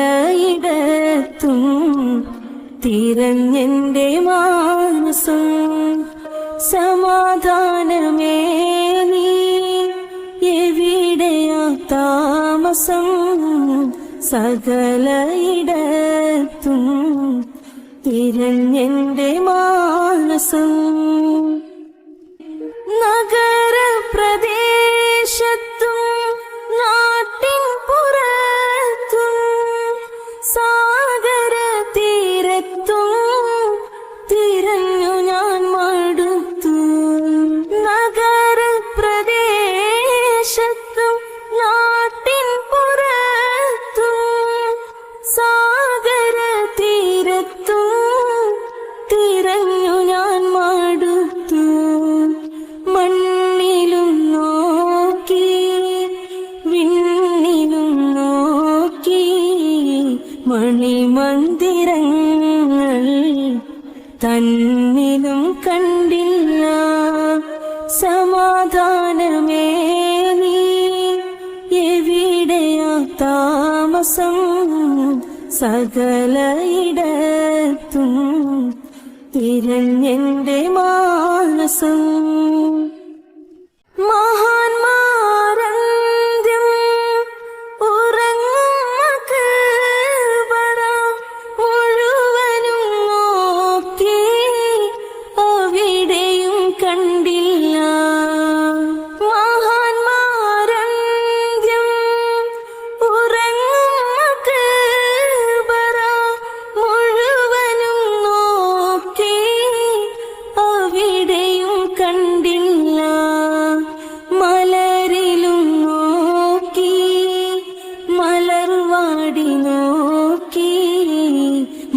സകലയിടത്തും തിരഞ്ഞെന്റെ മാനസം സമാധാനമേ നീ. എവിടെയാ താമസം? സകലയിടത്തും തിരഞ്ഞെന്റെ മാനസം മണിമന്ദിരങ്ങൾ തന്നിലും കണ്ടില്ല. സമാധാനമേ നീ. താമസം? സകലയിടത്തും തിരഞ്ഞെന്റെ മാനസം.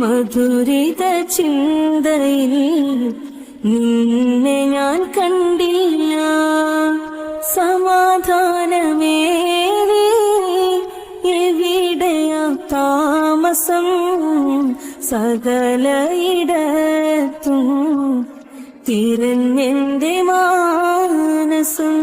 മധുരിത ചിന്തയിൽ നിന്നെ ഞാൻ കണ്ടില്ല. സമാധാനമേ നീ എവിടെയാ താമസം? സകലയിടത്തും തിരഞ്ഞെന്റെ മാനസം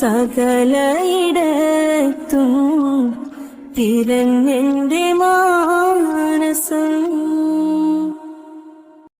സകലയിടത്തും തിരഞ്ഞെന്റെ മാനസം.